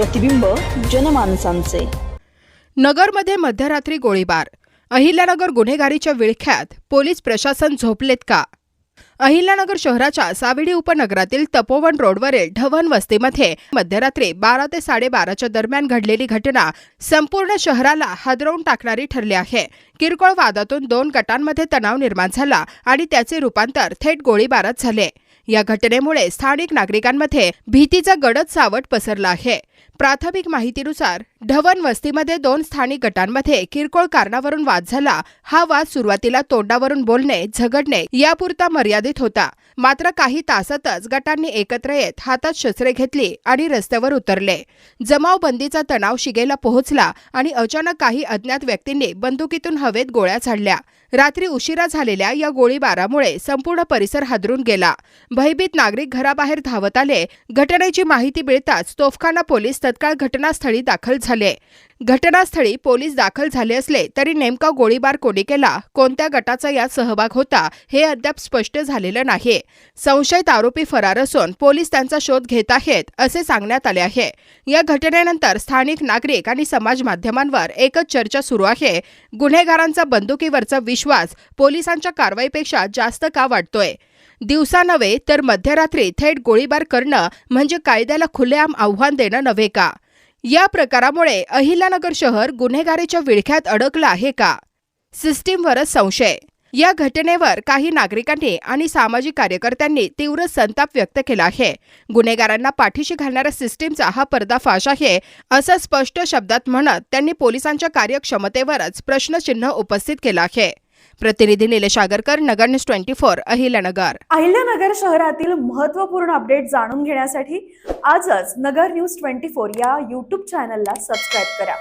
प्रतिबिंब जनमानसांचे. नगरमध्ये मध्यरात्री गोळीबार. अहिल्यानगर गुन्हेगारीच्या विळख्यात पोलीस प्रशासन झोपलेत का? अहिल्यानगर शहराच्या सावेडी उपनगरातील तपोवन रोडवरील ढवण वस्तीमध्ये मध्यरात्री बारा ते साडेबाराच्या दरम्यान घडलेली घटना संपूर्ण शहराला हादरवून टाकणारी ठरली आहे. किरकोळ वादातून दोन गटांमध्ये तणाव निर्माण झाला आणि त्याचे रूपांतर थेट गोळीबारात झाले. या घटनेमुळे स्थानिक नागरिकांमध्ये भीतीचा गडद सावट पसरला आहे. प्राथमिक माहितीनुसार ढवण वस्तीमध्ये दोन स्थानिक गटांमध्ये किरकोळ कारणावरून वाद झाला. हा वाद सुरुवातीला तोंडावरून बोलणे झगडणे यापुरता मर्यादित होता. मात्र काही तासातच गटांनी एकत्र येत हातात शस्त्रे घेतली आणि रस्त्यावर उतरले. जमावबंदीचा तणाव शिगेला पोहोचला आणि अचानक काही अज्ञात व्यक्तींनी बंदुकीतून हवेत गोळ्या झाडल्या. रात्री उशिरा झालेल्या या गोळीबारामुळे संपूर्ण परिसर हादरून गेला. भयभीत नागरिक घराबाहेर धावत आले. घटनेची माहिती मिळताच तोफखाना पोलीस तत्काळ घटनास्थळी दाखल झाले. घटनास्थळी पोलीस दाखल झाले असले तरी नेमका गोळीबार कोणी केला? कोणत्या गटाचा यात सहभाग होता? हे अद्याप स्पष्ट झालेलं नाही. संशयित आरोपी फरार असून पोलीस त्यांचा शोध घेत आहेत असे सांगण्यात आले आहे. या घटनेनंतर स्थानिक नागरिक आणि समाज माध्यमांवर एकच चर्चा सुरू आहे. गुन्हेगारांचा बंदुकीवरचा विश्वास पोलिसांच्या कारवाईपेक्षा जास्त का वाटतोय दिवसा नव्हे तर मध्यरात्री थेट गोळीबार करणं म्हणजे कायद्याला खुलेआम आव्हान देणं नव्हे का? या प्रकारामुळे अहिल्यानगर शहर गुन्हेगारीच्या विळख्यात अडकलं आहे का? सिस्टीमवरच संशय या घटनेवर काही नागरिकांनी आणि सामाजिक कार्यकर्त्यांनी तीव्र संताप व्यक्त केला आहे. गुन्हेगारांना पाठीशी घालणाऱ्या सिस्टीमचा हा पर्दाफाश आहे असं स्पष्ट शब्दात म्हणत त्यांनी पोलिसांच्या कार्यक्षमतेवरच प्रश्नचिन्ह उपस्थित केलं आहे. प्रतिनिधी Nilesh Agarkar Nagar news twenty four Ahilyanagar. Ahilyanagar शहरातील महत्त्वपूर्ण अपडेट जाणून घेण्यासाठी आजच नगर न्यूज ट्वेंटी फोर या यूट्यूब चॅनलला सबस्क्राईब करा.